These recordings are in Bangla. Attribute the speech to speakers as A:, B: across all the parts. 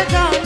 A: I don't know.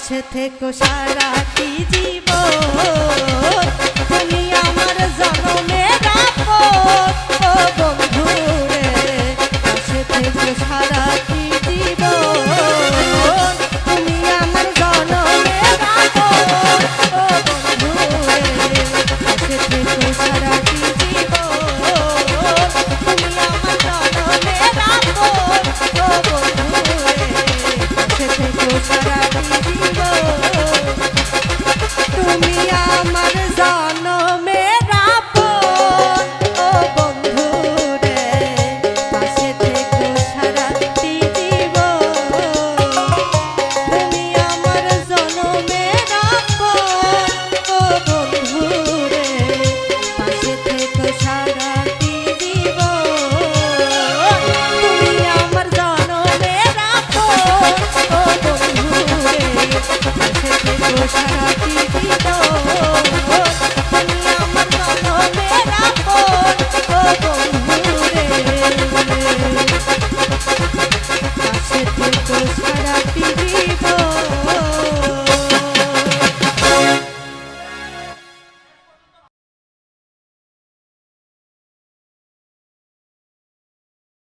A: পাশে থেকো সারাটি জীবন? তুমি আমার জনমের আপন।